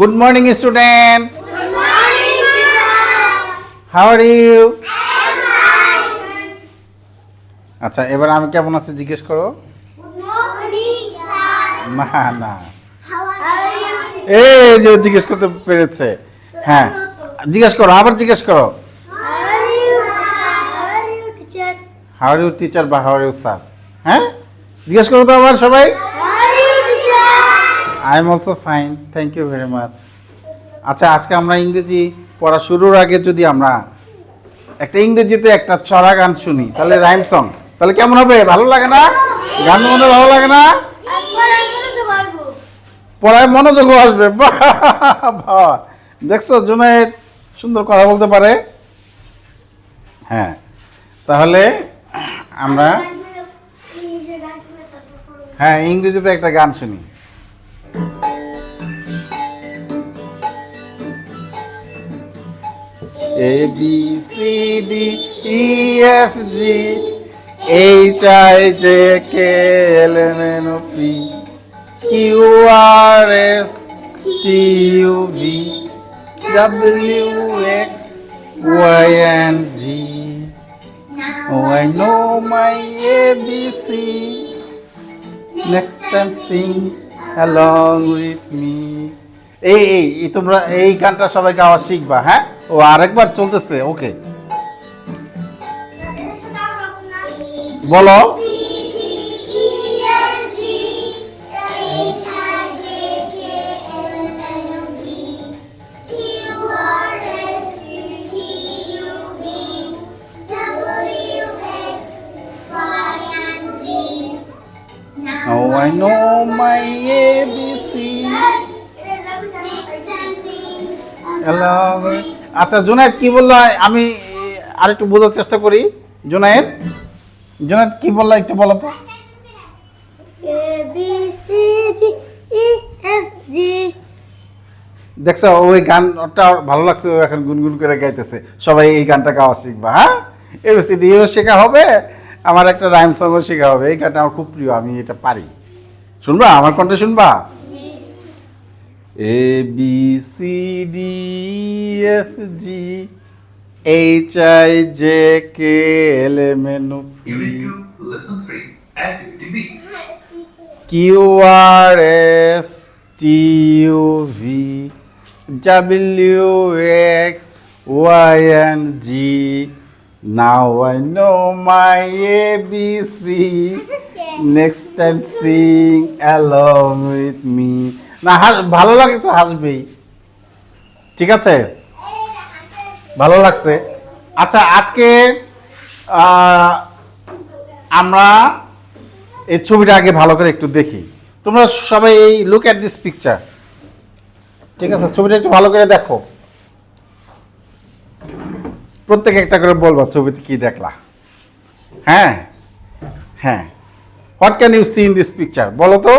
Good morning, students. How are you? আচ্ছা এবার আমি কেমন আছি জিজ্ঞেস করো? না না। এই যে জিজ্ঞেস করতে পেরেছে। হ্যাঁ জিজ্ঞেস করো আবার জিজ্ঞেস করো। হাওয়ার ইউ টিচার বা হাওয়ার ইউ স্যার হ্যাঁ? জিজ্ঞেস করো তো আবার সবাই। I am also fine thank you very much আচ্ছা আজকে আমরা ইংরেজি পড়া শুরুর আগে যদি আমরা একটা ইংরেজিতে একটা চড়া গান শুনি, তাহলে রাইম সং তাহলে কেমন হবে? ভালো লাগে না? গান মনে ভালো লাগে না? পড়ায় মনোযোগ আসবে। দেখছ, জুনায়েদ সুন্দর কথা বলতে পারে। হ্যাঁ তাহলে আমরা হ্যাঁ ইংরেজিতে একটা গান শুনি। A B C D E F G H I J K L M N O P Q R S T U V W X Y and Z. Oh I know my ABC Next time sing along with me এই এই এই তোমরা এই গানটা সবাই গাওয়া শিখবা হ্যাঁ? ও আরেকবার চলতেছে ওকে বলো। I know my ABC আচ্ছা জুনায়েদ কি বলল? আমি আরেকটু বোঝার চেষ্টা করি। জুনায়েদ? জুনায়েদ কি বলল একটু বলো তো। দেখছ ওই গানটা ভালো লাগছে ও এখন গুনগুন করে গাইতেছে। সবাই এই গানটা গাওয়া শিখবা হ্যাঁ? এবিসিডিও শেখা হবে আমার একটা রাইম সঙ্গও শেখা হবে। এই গানটা আমার খুব প্রিয় আমি এটা পারি। শুনবা? আমার কণ্ঠে শুনবা? A B C D F G. H I J K L M N O P Unit 2, Lesson 3, Activity B. Q R S T U V W X Y and Z now I know my A B C next time sing along with me না, হাস, ভালো লাগে তো হাসবেই। ঠিক আছে? ভালো লাগছে। আচ্ছা আজকে আমরা এই ছবিটা আগে ভালো করে একটু দেখি। তোমরা সবাই এই লুক অ্যাট দিস পিকচার ঠিক আছে, ছবিটা একটু ভালো করে দেখো। প্রত্যেকে একটা করে বলবা ছবিতে কি দেখলা। হ্যাঁ? হ্যাঁ। What can you see in this picture বলো তো।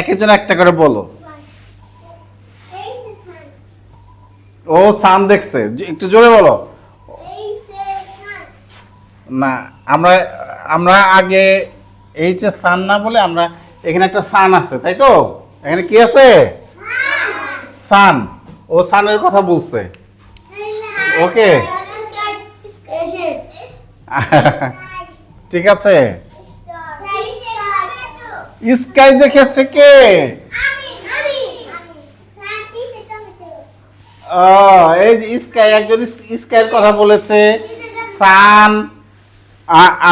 এক একজন একটা করে বলো। ও সান দেখছে। একটু জোরে বলো। না আমরা আমরা আগে এই যে সান না বলে আমরা এখানে একটা সান আছে তাই তো? এখানে কি আছে? সান। ও সানের কথা বলছে। ওকে ঠিক আছে। স্কাই দেখেছে কে? ও এই যে স্কাই একজন স্কাইয়ের কথা বলেছে। সান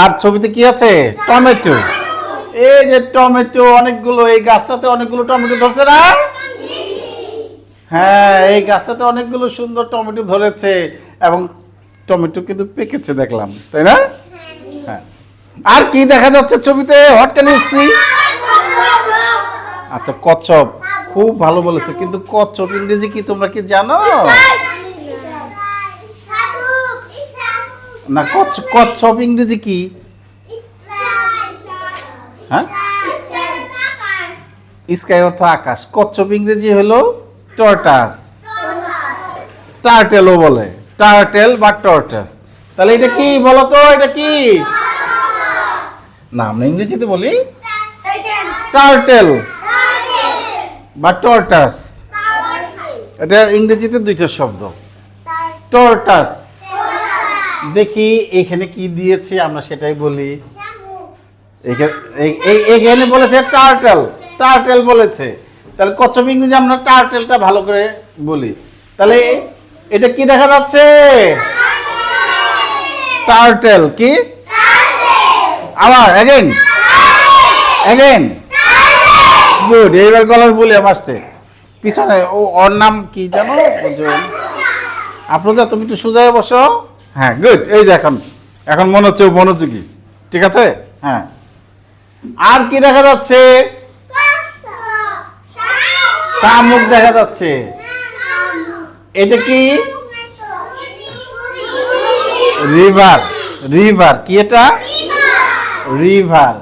আর ছবিতে কি আছে? টমেটো। এই যে টমেটো অনেকগুলো এই গাছটাতে অনেকগুলো টমেটো ধরছে না? হ্যাঁ এই গাছটাতে অনেকগুলো সুন্দর টমেটো ধরেছে এবং টমেটো কিন্তু পেকেছে দেখলাম তাই না? হ্যাঁ। আর কি দেখা যাচ্ছে ছবিতে? হোয়াট ক্যান ইউ সি আচ্ছা কচ্ছপ। খুব ভালো বলেছে কিন্তু কচ্ছপ ইংরেজি কি তোমরা কি জানো? না কচ্ছ কচ্ছপ ইংরেজি কি? হ্যাঁ? স্কাই অর্থ আকাশ। কচ্ছপ ইংরেজি হলো টর্টাস। টার্টেলও বলে। টার্টেল বা টর্টাস। তাহলে এটা কি বলো তো এটা কি? না আমরা ইংরেজিতে বলি টার্টেল। বা টর্টাস এটা ইংরেজিতে দুইটা শব্দ। টর্টাস দেখি এখানে কি দিয়েছে আমরা সেটাই বলি। এখানে বলেছে টার্টেল টার্টেল বলেছে। তাহলে কচ্ছপ ইংরেজি আমরা টার্টেলটা ভালো করে বলি। তাহলে এটা কি দেখা যাচ্ছে? টার্টেল কি? আবার অ্যাগেন অ্যাগেন গুড এইবার গলার বলে আসছে। পিছনে ও ওর নাম কি জানো? আপনাদের তুমি একটু সোজা হয়ে বসো। হ্যাঁ গুড এই যে এখন এখন মনে হচ্ছে মনোযোগী। ঠিক আছে? হ্যাঁ। আর কি দেখা যাচ্ছে? শামুক দেখা যাচ্ছে। এটা কি? রিভার রিভার কি এটা? রিভার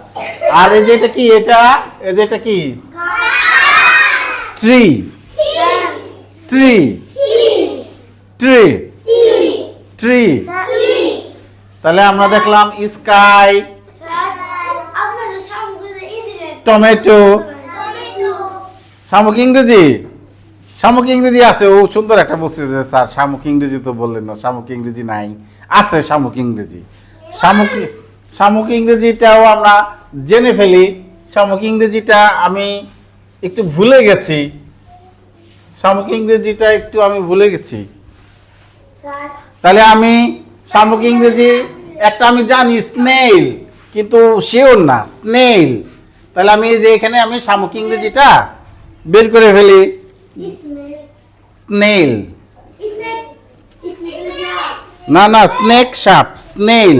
আর এই যে এটা কি? এটা এই যে এটা কি? ট্রি ট্রি ট্রি ট্রি তাহলে আমরা দেখলাম স্কাই টমেটো শামুক ইংরেজি? শামুক ইংরেজি আছে। ও সুন্দর একটা বলছে যে, স্যার, শামুক ইংরেজি তো বললেন না। শামুক ইংরেজি নাই। আছে শামুক ইংরেজি। শামুক শামুক ইংরেজিটাও আমরা জেনে ফেলি। শামুক ইংরেজিটা আমি একটু ভুলে গেছি। শামুক ইংরেজিটা একটু আমি ভুলে গেছি। তাহলে আমি শামুক ইংরেজি একটা আমি জানি স্নেইল কিন্তু শিওর না স্নেইল। তাহলে আমি যে এখানে আমি শামুক ইংরেজিটা বের করে ফেলি। স্নেইল। না না স্নেক সাপ স্নেইল।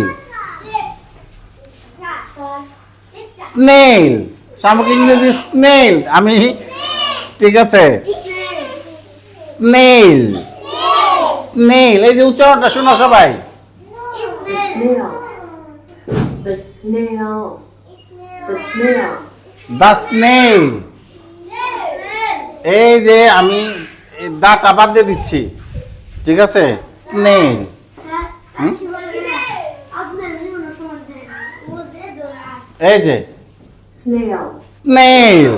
স্নেইল। শামুক ইংরেজি স্নেল আমি ঠিক আছে? স্নেইল। স্নেইল। এই যে উচ্চারণটা শোনো সবাই। Snail. The snail. The snail. এই যে আমি দাটা বাদ দিয়ে দিচ্ছি। ঠিক আছে? স্নেল এই যে। স্নেইল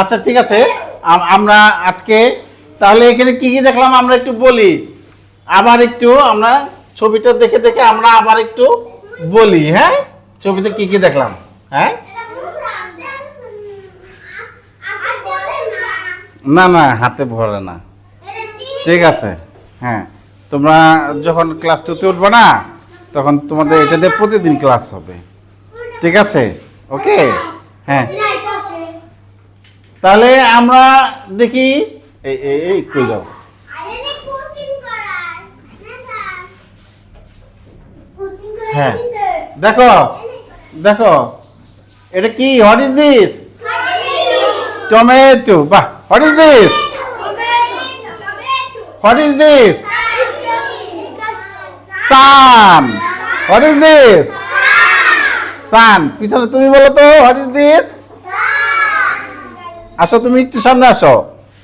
আচ্ছা ঠিক আছে। আমরা আজকে, তাহলে এখানে কি কি দেখলাম আমরা একটু বলি? আবার একটু আমরা ছবিটা দেখে দেখে আমরা আবার একটু বলি হ্যাঁ? ছবিতে কি কি দেখলাম হ্যাঁ? না না, হাতে ভরে না। ঠিক আছে হ্যাঁ। তোমরা যখন ক্লাস টুতে উঠবে না, তখন তোমাদের এটা দিয়ে প্রতিদিন ক্লাস হবে। ঠিক আছে? ওকে হ্যাঁ। তাহলে আমরা দেখি। এই এই কই যাও? হ্যাঁ। দেখো দেখো। এটা কি? হোয়াট ইজ দিস টমেটো বাহ what is this what is this sun what is this sun, পিছনে তুমি বলো তো হোয়াট ইজ দিস আসো, তুমি একটু সামনে আসো।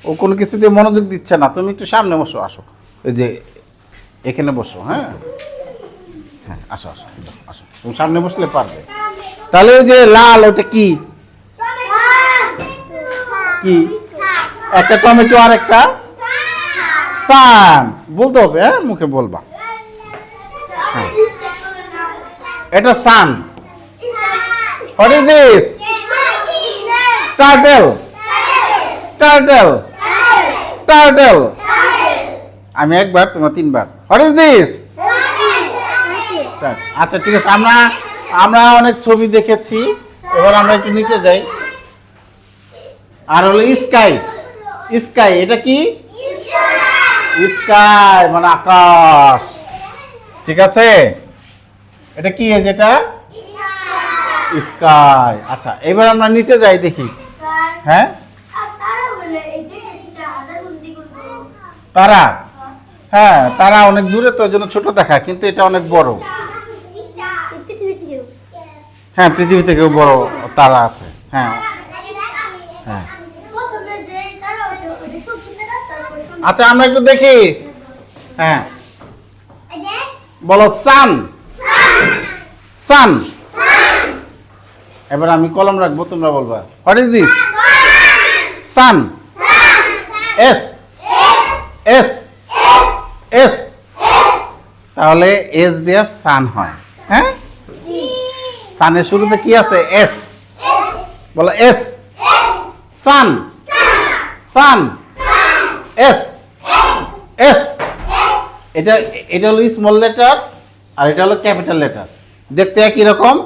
ও কোনো কিছু দিয়ে মনোযোগ দিচ্ছে না, তুমি একটু সামনে বসো, আসো। এই যে, এখানে বসো হ্যাঁ? হ্যাঁ আসো আসো আসো। তুমি সামনে বসলে পারবে। তাহলে ওই যে লাল, ওটা কি? কি? একটা টমেটো আর একটা? সান। বলতে হবে হ্যাঁ মুখে বলবা। এটা sun. What is this turtle turtle turtle আমি একবার, তোমরা তিনবার। হোয়াট ইজ দিস আচ্ছা ঠিক আছে, আমরা আমরা অনেক ছবি দেখেছি। এবার আমরা একটু নিচে যাই। আর হলো স্কাই। স্কাই, এটা কি? স্কাই মানে আকাশ। ঠিক আছে? এটা কি যেটা স্কাই। আচ্ছা এবার আমরা নিচে যাই দেখি। হ্যাঁ? তারা? হ্যাঁ তারা অনেক দূরে তো জন্য ছোট দেখা কিন্তু এটা অনেক বড়। হ্যাঁ পৃথিবী থেকেও বড় তারা আছে। হ্যাঁ। হ্যাঁ। আচ্ছা আমরা একটু দেখি। হ্যাঁ। বলো সান। সান। এবার আমি কলম রাখব, তোমরা বলবা। What is this sun S S S তাহলে এস দিয়ে সান হয় হ্যাঁ? সানের শুরুতে কি আছে? এস বলো S sun sun S S এটা এটা হলো স্মল লেটার আর এটা হলো ক্যাপিটাল লেটার দেখতে একই রকম?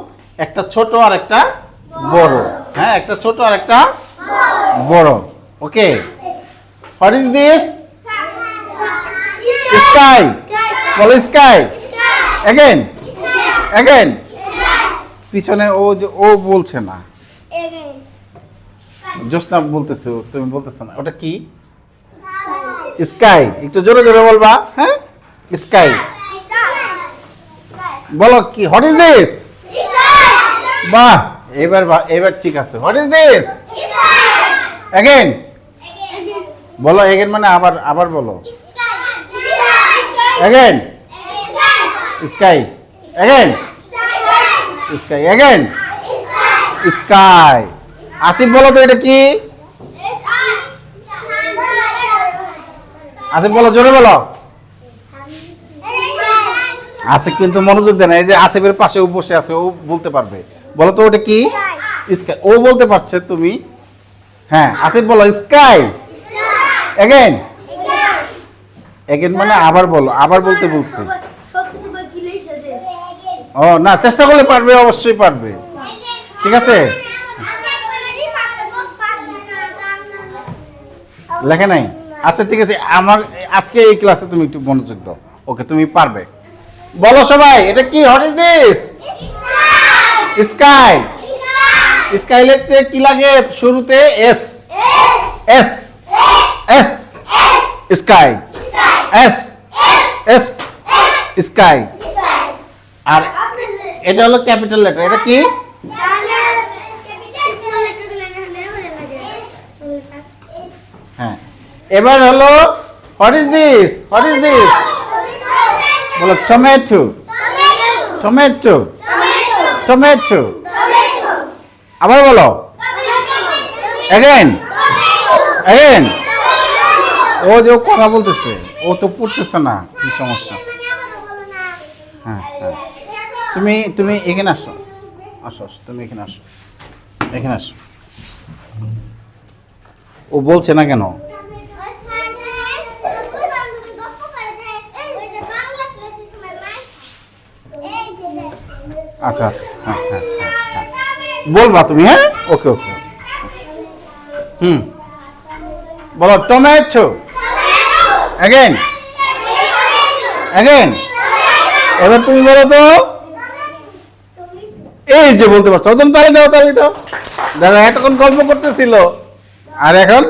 একটা ছোট আর একটা বড়। হ্যাঁ একটা ছোট আর একটা বড়। Okay? What is this sky বলো স্কাই অ্যাগেন অ্যাগেন পিছনে ও ও বলছে না। জোসনা বলতেছে, তুমি বলতেছো না। ওটা কি? স্কাই একটু জোরে জোরে বলবা। হ্যাঁ? স্কাই বলো কি? হোয়াট ইজ দিস বাহ। এবার এবার ঠিক আছে। হোয়াট ইজ দিস অ্যাগেন বলো অ্যাগেন মানে আবার আবার বলো। Again sky again sky again sky Asif, বলো তো এটা কি? আসিফ, বলো, জোরে বলো। আসিফ কিন্তু মনোযোগ দেয় না। এই যে আসিফের পাশে বসে আছে, ও বলতে পারবে। বলো তো ওটা কি? স্কাই ও বলতে পারছে তুমি। হ্যাঁ আসিফ বলো স্কাই অ্যাগেন অ্যাগেন মানে আবার বলো আবার বলতে বলছি। ও না চেষ্টা করলে পারবে অবশ্যই পারবে। ঠিক আছে? লেখে নাই? আচ্ছা ঠিক আছে আমার আজকে এই ক্লাসে তুমি একটু মনোযোগ দাও। ওকে তুমি পারবে। বলো সবাই এটা কি? What is this sky. Sky. লিখতে কি লাগে শুরুতে? S. S. S. Sky. S. S. Sky. আর এটা হলো ক্যাপিটাল লেটার। এটা কি? হ্যাঁ। এবার হলো what is this what is this বলো টমেটো টমেটো টমেটো। আবার বলো। অ্যাগেন অ্যাগেন ও যে ও কথা বলতেছে ও তো পড়তেছে না কি সমস্যা? হ্যাঁ হ্যাঁ। তুমি তুমি এখানে আসো আসো তুমি এখানে আসো। এখানে আসো। ও বলছে না কেন? আচ্ছা আচ্ছা। বলবা তুমি হ্যাঁ? ওকে ওকে হুম। বলো টমেটো অ্যাগেন অ্যাগেন এবার তুমি বলো তো। এই যে বলতে পারছ ওদের তালি দাও তালি দাও। দেখো এতক্ষণ গল্প করতেছিল। আর এখন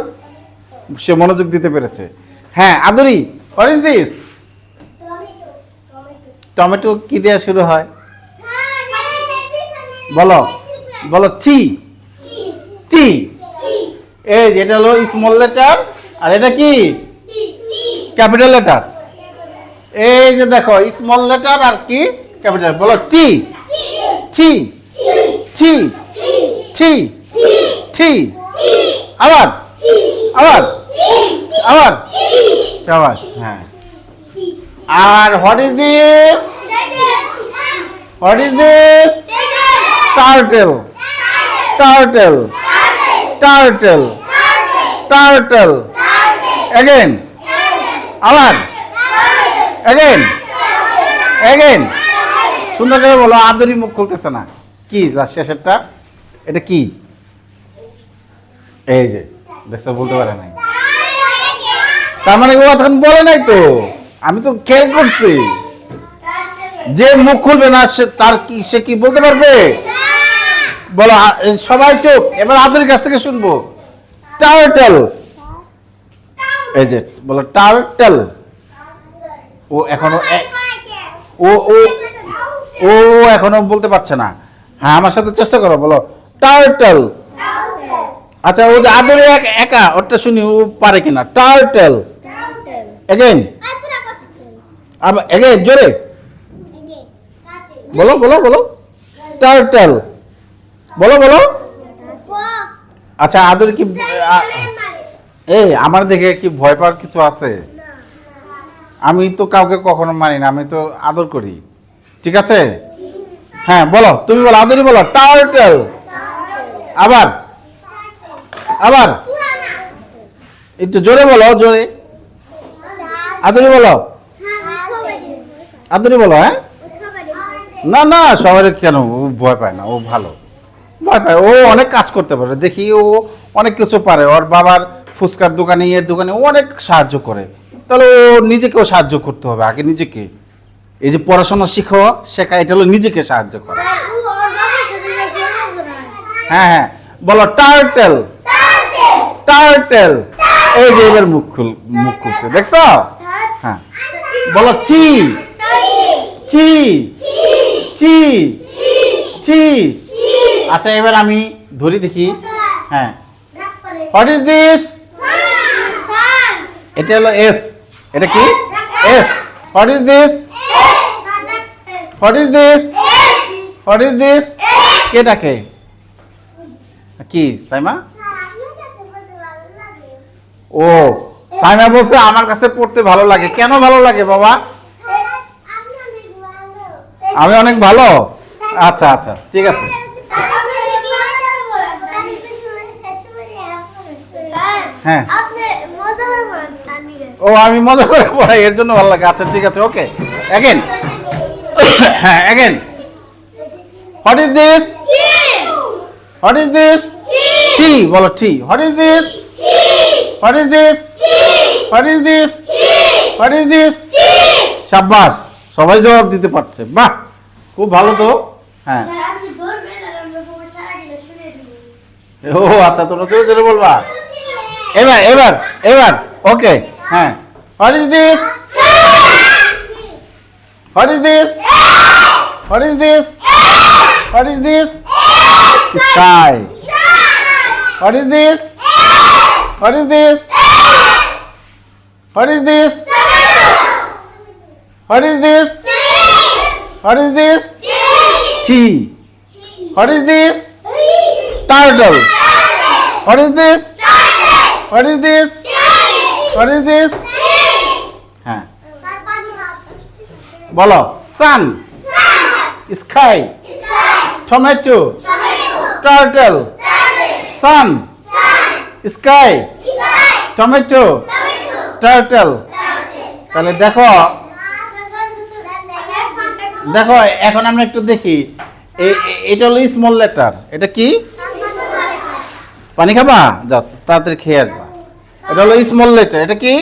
সে মনোযোগ দিতে পেরেছে। হ্যাঁ আদরি হোয়াট ইজ দিস টমেটো কি দেওয়া শুরু হয়? বলো বলো টি টি এই যে এটা হলো স্মল লেটার আর এটা কি? ক্যাপিটাল লেটার এই যে দেখো স্মল লেটার আর কি? ক্যাপিটাল বলো টি টি টি টি টি আবার আবার আবার আবার হ্যাঁ। আর what is this what is this turtle turtle turtle turtle again আবার অ্যাগেন অ্যাগেন সুন্দর করে বলো আদরি মুখ খুলতেছে না। কি শেষেরটা? এটা কি? এই যে, দেখছ, বলতে পারে নাই। তার মানে ও তখন বলে নাই তো। আমি তো খেয়াল করছি। যে মুখ খুলবে না সে তার কি সে কি বলতে পারবে? বলো সবাই চোখ এবার আদরের কাছ থেকে শুনব। টার্টেল। এই যে বলো টার্টেল। ও এখনও ও ও ও এখনও বলতে পারছে না। হ্যাঁ আমার সাথে চেষ্টা করো বলো টার্টেল। আচ্ছা ও যে আদরে এক- একা ওটা শুনি ও পারে কিনা? টার্টেল। এগেন আবার এগেন জোরে। বলো বলো বলো। টার্টেল বলো বলো। আচ্ছা আদর কি এই আমার দেখে কি ভয় পাওয়ার কিছু আছে? আমি তো কাউকে কখনো মানি না, আমি তো আদর করি। ঠিক আছে? হ্যাঁ বলো, তুমি বলো, আদরই বলো। টার্টেল আবার আবার। একটু জোরে বলো, জোরে। আদরি বলো। আদরি বলো হ্যাঁ? না না সবাই কেন? ও ভয় পায় না, ও ভালো। ভয় পায়, ও অনেক কাজ করতে পারে। দেখি ও অনেক কিছু পারে। ওর বাবার ফুচকার দোকানে, ইয়ের দোকানে ও অনেক সাহায্য করে। তাহলে ও নিজেকেও সাহায্য করতে হবে, আগে নিজেকে। এই যে পড়াশোনা শিখো শেখা এটা হলো নিজেকে সাহায্য করা। হ্যাঁ হ্যাঁ বলো টার্টেল টার্টেল এই যে এবার মুখ খুল, মুখ খুলছে, দেখছ? হ্যাঁ। বলো, চি। চি। চি। চি। আচ্ছা এবার আমি ধরি দেখি। হ্যাঁ। হোয়াট ইজ দিস এটা হলো এস এটা কি? S what is this what is this what is this কে ডাকে? কি, সাইমা? ও, সাইমা বলছে আমার কাছে পড়তে ভালো লাগে। কেন ভালো লাগে, বাবা? আমি অনেক ভালো? আচ্ছা আচ্ছা ঠিক আছে। হ্যাঁ। ও আমি মজা করে পড়াই এর জন্য ভালো লাগে। আচ্ছা ঠিক আছে ওকে। অ্যাগেন হ্যাঁ again what is this what is this T বলো T what is this what is this what is this what is this সাব্বাস সবাই জবাব দিতে পারছে। বাহ! খুব ভালো তো। হ্যাঁ। ও আচ্ছা তোমরা জোরে জোরে বলবা। এবার এবার এবার ওকে হ্যাঁ। What is this what is this what is this what is this sky what is this what is this what is this what is this what is this T what is this turtle what is this what is this what is this হ্যাঁ বলো sun sky tomato turtle sun sky tomato turtle তাহলে দেখো দেখো, এখন আমরা একটু দেখি। এটা হলো স্মল লেটার এটা কি? পানি খাবা? যাও, তাড়াতাড়ি খেয়ে আসবা। এটা হলো স্মল লেটার এটা কি?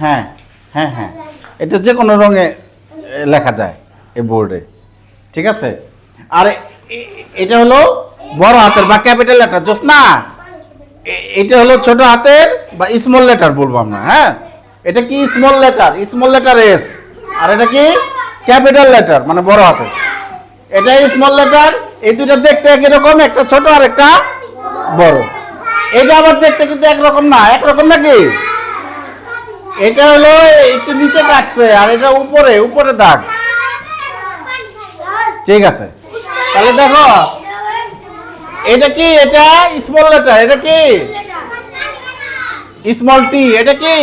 হ্যাঁ হ্যাঁ হ্যাঁ। এটা যে কোনো রঙে লেখা যায় এই বোর্ডে ঠিক আছে? আর এটা হলো বড় হাতের বা ক্যাপিটাল লেটার জোস না। এটা হলো ছোট হাতের বা স্মল লেটার বলব আমরা হ্যাঁ? এটা কি small letter small letter S আর এটা কি? ক্যাপিটাল লেটার মানে বড় হাতে। এটা স্মল লেটার এই দুটো দেখতে একই রকম, একটা ছোট আর একটা বড়। এটা আবার দেখতে কিন্তু একরকম না, একরকম নাকি? এটা হলো একটু নিচে কাটছে, আর এটা উপরে উপরে দাগ। ঠিক আছে। তাহলে দেখো, এটা কি? এটা স্মল লেটার এটা কি? স্মল টি এটা কি?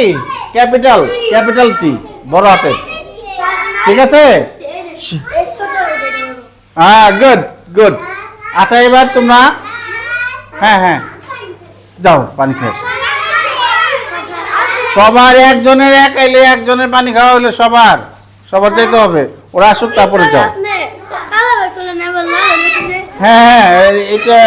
ক্যাপিটাল ক্যাপিটাল টি বড় হাতের ঠিক আছে? হ্যাঁ গুড গুড আচ্ছা এবার তোমরা হ্যাঁ হ্যাঁ। যাও, পানি খেয়ে। সবার একজনের এক, এলে একজনের পানি খাওয়া হলে সবার। সবার যেতে হবে। ওরা আসুক, তারপরে যাও। হ্যাঁ হ্যাঁ এটা